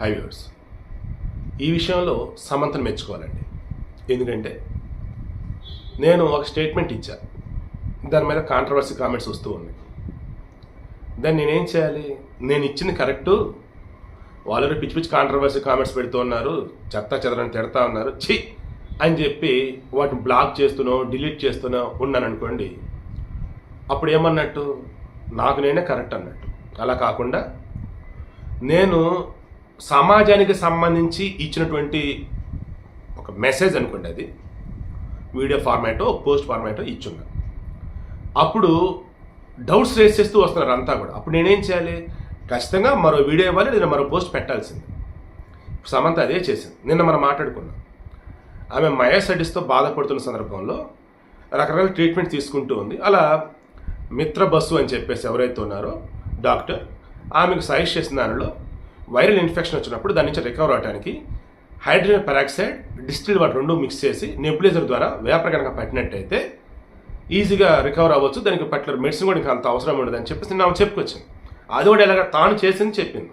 హైవేర్స్ ఈ విషయంలో సమంతను మెచ్చుకోవాలండి. ఎందుకంటే నేను ఒక స్టేట్మెంట్ ఇచ్చా. దాని మీద కాంట్రవర్సీ కామెంట్స్ వస్తూ ఉన్నాయి. దాన్ని నేనేం చేయాలి? నేను ఇచ్చింది కరెక్టు. వాళ్ళు పిచ్చి పిచ్చి కాంట్రవర్సీ కామెంట్స్ పెడుతూ ఉన్నారు. చెత్త చెదరని తిడతా ఉన్నారు. ఛీ! అని చెప్పి వాటిని బ్లాక్ చేస్తూనో డిలీట్ చేస్తూనో ఉన్నాను అనుకోండి అప్పుడు ఏమన్నట్టు? నాకు నేనే కరెక్ట్ అన్నట్టు. అలా కాకుండా నేను సమాజానికి సంబంధించి ఇచ్చినటువంటి ఒక మెసేజ్ అనుకోండి అది. వీడియో ఫార్మాటో పోస్ట్ ఫార్మాటో ఇచ్చున్నా. అప్పుడు డౌట్స్ రేస్ చేస్తూ వస్తున్నారు అంతా కూడా. అప్పుడు నేనేం చేయాలి? ఖచ్చితంగా మరో వీడియో ఇవ్వాలి లేదా మరో పోస్ట్ పెట్టాల్సింది. సమంత అదే చేసింది. నిన్న మనం మాట్లాడుకున్నాం. ఆమె మయోసైటిస్తో బాధపడుతున్న సందర్భంలో రకరకాల ట్రీట్మెంట్ తీసుకుంటూ ఉంది. అలా మిత్ర బస్సు అని చెప్పేసి ఎవరైతే ఉన్నారో డాక్టర్ ఆమెకు సజెస్ట్ చేసిన దానిలో వైరల్ ఇన్ఫెక్షన్ వచ్చినప్పుడు దాని నుంచి రికవర్ అవడానికి హైడ్రోజన్ పెరాక్సైడ్ డిస్టిల్ వాటర్ రెండు మిక్స్ చేసి నెబులైజర్ ద్వారా వేపర్ కనుక పట్టినట్టయితే ఈజీగా రికవర్ అవ్వచ్చు. దానికి పర్టికులర్ మెడిసిన్ కూడా ఇంకా అంత అవసరం ఉండదు అని చెప్పేసి నేను చెప్పుకొచ్చాను. అది కూడా ఎలాగ తాను చేసింది చెప్పింది.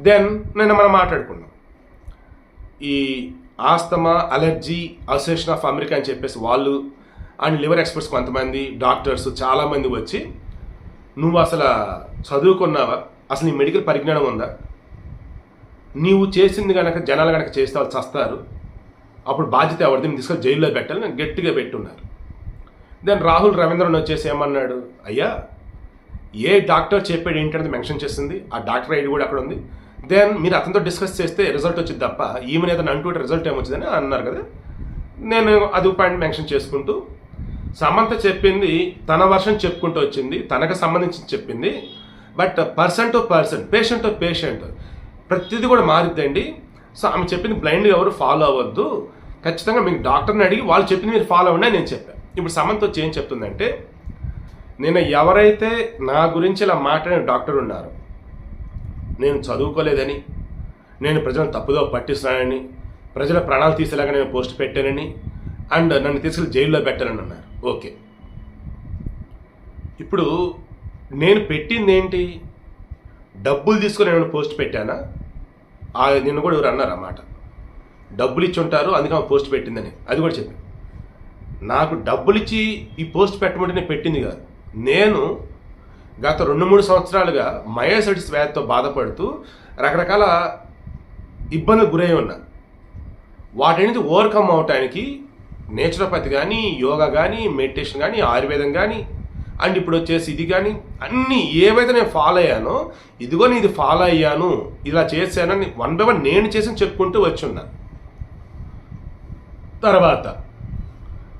దెన్ నేను మనం మాట్లాడుకున్నాం. ఈ asthma allergy association of America అని చెప్పేసి వాళ్ళు అండ్ లివర్ ఎక్స్పర్ట్స్ కొంతమంది డాక్టర్స్ చాలామంది వచ్చి నువ్వు అసలు చదువుకున్నావా? అసలు నీ మెడికల్ పరిజ్ఞానం ఉందా? నీవు చేసింది కనుక జనాలు కనుక చేస్తే వాళ్ళు చస్తారు. అప్పుడు బాధ్యత ఎవరిది? నేను తీసుకొని జైల్లో పెట్టాలి గట్టిగా పెట్టున్నారు. దెన్ రాహుల్ రవీంద్రన్ వచ్చేసి ఏమన్నాడు? అయ్యా ఏ డాక్టర్ చెప్పాడు ఏంటనేది మెన్షన్ చేసింది. ఆ డాక్టర్ ఐడి కూడా అక్కడ ఉంది. దెన్ మీరు అతనితో డిస్కస్ చేస్తే రిజల్ట్ వచ్చింది తప్ప ఈమెను ఏదైనా అంటూ రిజల్ట్ ఏమొచ్చిందని అన్నారు కదా. నేను అది పాయింట్ మెన్షన్ చేసుకుంటూ సమంత చెప్పింది తన వర్షం చెప్పుకుంటూ వచ్చింది తనకు సంబంధించి చెప్పింది. But person to person patient to patient ప్రతిదీ కూడా మారిద్దండి. సో ఆమె చెప్పింది బ్లైండ్గా ఎవరు ఫాలో అవ్వద్దు. ఖచ్చితంగా మీకు డాక్టర్ని అడిగి వాళ్ళు చెప్పింది మీరు ఫాలో అవ్వండి నేను చెప్పాను ఇప్పుడు సమంత్ వచ్చి ఏం చెప్తుందంటే నేను ఎవరైతే నా గురించి ఇలా మాట్లాడిన డాక్టర్ ఉన్నారు నేను చదువుకోలేదని నేను ప్రజలను తప్పుదో పట్టిస్తున్నానని ప్రజల ప్రాణాలు తీసేలాగా నేను పోస్ట్ పెట్టానని అండ్ నన్ను తీసుకెళ్ళి జైల్లో పెట్టానని అన్నారు. ఓకే. ఇప్పుడు నేను పెట్టింది ఏంటి డబ్బులు తీసుకొని నేను పోస్ట్ పెట్టానా? ఆ నిన్ను కూడా ఎవరు అన్నారు అన్నమాట డబ్బులు ఇచ్చి ఉంటారు అందుకే ఆమె పోస్ట్ పెట్టిందని. అది కూడా చెప్పి నాకు డబ్బులు ఇచ్చి ఈ పోస్ట్ పెట్టమంటే నేను పెట్టింది కాదు. నేను గత రెండు మూడు సంవత్సరాలుగా మయోసైటిస్ వ్యాధితో బాధపడుతూ రకరకాల ఇబ్బందులకు గురై ఉన్నా. వాటి నుంచి ఓవర్కమ్ అవటానికి నేచురోపతి కానీ యోగా కానీ మెడిటేషన్ కానీ ఆయుర్వేదం కానీ అండ్ ఇప్పుడు వచ్చేసి ఇది కానీ అన్నీ ఏవైతే నేను ఫాలో అయ్యానో ఇదిగో నేను ఇది ఫాలో అయ్యాను ఇలా చేశానని వన్ బై వన్ నేను చేసి చెప్పుకుంటూ వచ్చున్నా. తర్వాత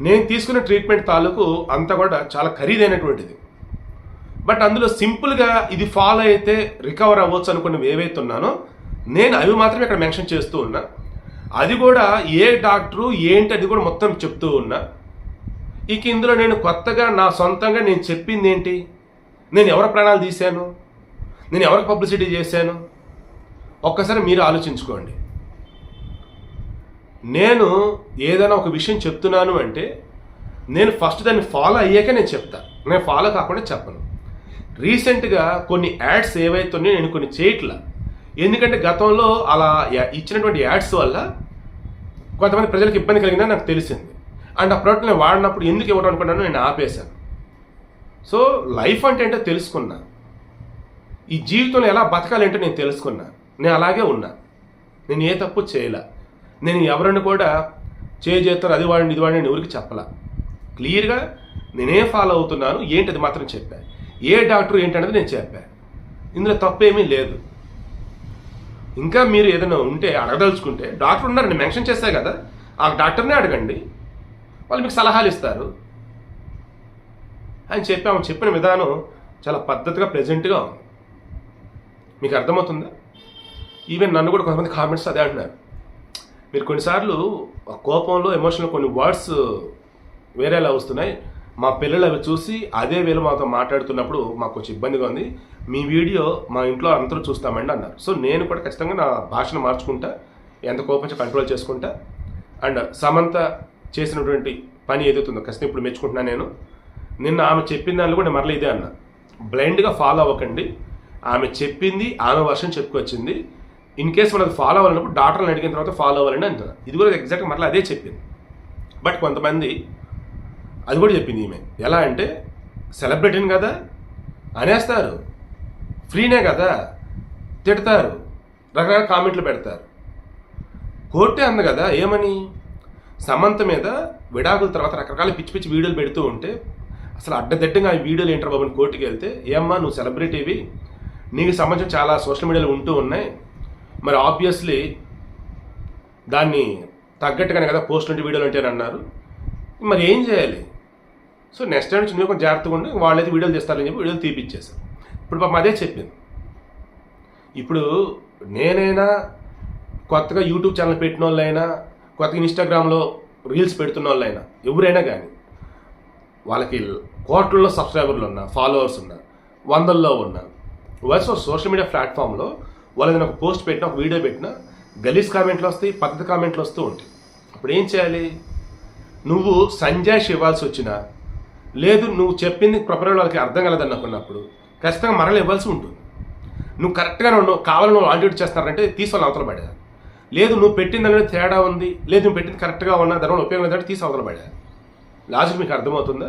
నేను తీసుకున్న ట్రీట్మెంట్ తాలూకు అంతా కూడా చాలా ఖరీదైనటువంటిది. బట్ అందులో సింపుల్గా ఇది ఫాలో అయితే రికవర్ అవ్వచ్చు అనుకున్నవి ఏవైతే ఉన్నానో నేను అవి మాత్రమే ఇక్కడ మెన్షన్ చేస్తూ ఉన్నా. అది కూడా ఏ డాక్టరు ఏంటి అది కూడా మొత్తం చెప్తూ ఉన్నా. ఇక ఇందులో నేను కొత్తగా నా సొంతంగా నేను చెప్పింది ఏంటి నేను ఎవరి ప్రాణాలు తీశాను? నేను ఎవరికి పబ్లిసిటీ చేశాను? ఒక్కసారి మీరు ఆలోచించుకోండి. నేను ఏదైనా ఒక విషయం చెప్తున్నాను అంటే నేను ఫస్ట్ దాన్ని ఫాలో అయ్యాక నేను చెప్తా. నేను ఫాలో కాకుండా చెప్పను. రీసెంట్గా కొన్ని యాడ్స్ ఏవైతున్నాయో నేను కొన్ని చేయట్లా. ఎందుకంటే గతంలో అలా ఇచ్చినటువంటి యాడ్స్ వల్ల కొంతమంది ప్రజలకు ఇబ్బంది కలిగిందని నాకు తెలిసింది. అండ్ ఆ ప్రోడక్ట్ నేను వాడినప్పుడు ఎందుకు ఇవ్వడం అనుకున్నాను నేను ఆపేశాను. సో లైఫ్ అంటే ఏంటో తెలుసుకున్నా. ఈ జీవితంలో ఎలా బతకాలంటే నేను తెలుసుకున్నా. నేను అలాగే ఉన్నా. నేను ఏ తప్పు చేయలే. నేను ఎవరిని కూడా చేయి అది వాడిని ఇది వాడిని ఎవరికి చెప్పలా. క్లియర్గా నేనే ఫాలో అవుతున్నాను ఏంటది మాత్రం చెప్పా. ఏ డాక్టర్ ఏంటనేది నేను చెప్పా. ఇందులో తప్పేమీ లేదు. ఇంకా మీరు ఏదైనా ఉంటే అడగదలుచుకుంటే డాక్టర్ ఉన్నారని మెన్షన్ చేస్తే కదా ఆ డాక్టర్నే అడగండి. వాళ్ళు మీకు సలహాలు ఇస్తారు. అని చెప్పి ఆమె చెప్పిన విధానం చాలా పద్ధతిగా ప్రెజెంట్గా ఉంది. మీకు అర్థమవుతుందా? ఈవెన్ నన్ను కూడా కొంతమంది కామెంట్స్ అదే అంటున్నారు. మీరు కొన్నిసార్లు కోపంలో ఎమోషన్లో కొన్ని వర్డ్స్ వేరేలా వస్తున్నాయి? మా పిల్లలు అవి చూసి అదే వేలు మాతో మాట్లాడుతున్నప్పుడు మాకు కొంచెం ఇబ్బందిగా ఉంది. మీ వీడియో మా ఇంట్లో అందరూ చూస్తామండి అన్నారు. సో నేను కూడా ఖచ్చితంగా నా భాషను మార్చుకుంటా ఎంత కోపంచో కంట్రోల్ చేసుకుంటా అండ్ సమంత చేసినటువంటి పని ఏదైతుందో ఖచ్చితంగా ఇప్పుడు మెచ్చుకుంటున్నాను నేను. నిన్న ఆమె చెప్పిన దానిలో కూడా మరలా ఇదే అన్న. బ్లైండ్గా ఫాలో అవ్వకండి. ఆమె చెప్పింది ఆమె వర్షం చెప్పుకొచ్చింది. ఇన్ కేస్ మనది ఫాలో అవ్వాలన్నప్పుడు డాక్టర్ని అడిగిన తర్వాత ఫాలో అవ్వాలని అంటున్నారు ఇది కూడా ఎగ్జాక్ట్గా మరలా అదే చెప్పింది. బట్ కొంతమంది అది కూడా చెప్పింది ఈమె. ఎలా అంటే సెలబ్రిటీని కదా అనేస్తారు. ఫ్రీనే కదా తిడతారు. రకరకాల కామెంట్లు పెడతారు. కోర్టే అంది కదా ఏమని? సమంత మీద విడాకుల తర్వాత రకరకాల పిచ్చి పిచ్చి వీడియోలు పెడుతూ ఉంటే అసలు అడ్డదిడ్డంగా ఆ వీడియోలు ఏంటర్ బాబు అని కోర్టుకి వెళ్తే ఏమ్మా నువ్వు సెలబ్రిటీవి నీకు సంబంధించిన చాలా సోషల్ మీడియాలో ఉంటూ ఉన్నాయి. మరి ఆబ్వియస్లీ దాన్ని తగ్గట్టుగానే కదా పోస్ట్ నుండి వీడియోలు ఉంటాయని అన్నారు. మరి ఏం చేయాలి? సో నెక్స్ట్ టైం నుంచి నువ్వు కొంచెం జాగ్రత్తగా ఉండి వాళ్ళైతే వీడియోలు తీస్తారని చెప్పి వీడియోలు తీపిచ్చేశారు. ఇప్పుడు పాపం అదే చెప్పింది. ఇప్పుడు నేనైనా కొత్తగా యూట్యూబ్ ఛానల్ పెట్టిన వాళ్ళైనా కొత్తగా ఇన్స్టాగ్రామ్లో రీల్స్ పెడుతున్న వాళ్ళైనా ఎవరైనా కానీ వాళ్ళకి కోట్లలో సబ్స్క్రైబర్లు ఉన్నా ఫాలోవర్స్ ఉన్నా వందల్లో ఉన్నా వయసు సోషల్ మీడియా ప్లాట్ఫామ్లో వాళ్ళు ఏదైనా ఒక పోస్ట్ పెట్టినా ఒక వీడియో పెట్టినా గలీజ్ కామెంట్లు వస్తాయి పద్ధతి కామెంట్లు వస్తూ ఉంటాయి. అప్పుడు ఏం చేయాలి? నువ్వు సంజాయిష్ ఇవ్వాల్సి వచ్చినా లేదు నువ్వు చెప్పింది ప్రపంచంలో వాళ్ళకి అర్థం కలదని ఖచ్చితంగా మరలు ఇవ్వాల్సి ఉంటుంది. నువ్వు కరెక్ట్గా నువ్వు కావాలని వాళ్ళు ఆల్రెడీ చేస్తున్నారంటే తీసి అవతల పడేది లేదు నువ్వు పెట్టిన దాని తేడా ఉంది లేదు నువ్వు పెట్టింది కరెక్ట్గా ఉన్నా దాని వల్ల ఉపయోగం లేదంటే తీసి అవతల పడేది లాజిక్ మీకు అర్థమవుతుందా?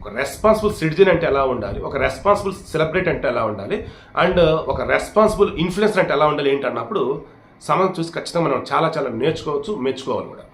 ఒక రెస్పాన్సిబుల్ సిటిజన్ అంటే ఎలా ఉండాలి? ఒక రెస్పాన్సిబుల్ సెలబ్రేట్ అంటే ఎలా ఉండాలి? అండ్ ఒక రెస్పాన్సిబుల్ ఇన్ఫ్లుయెన్సర్ అంటే ఎలా ఉండాలి ఏంటన్నప్పుడు సమయం చూసి ఖచ్చితంగా మనం చాలా చాలా నేర్చుకోవచ్చు మెచ్చుకోవాలి కూడా.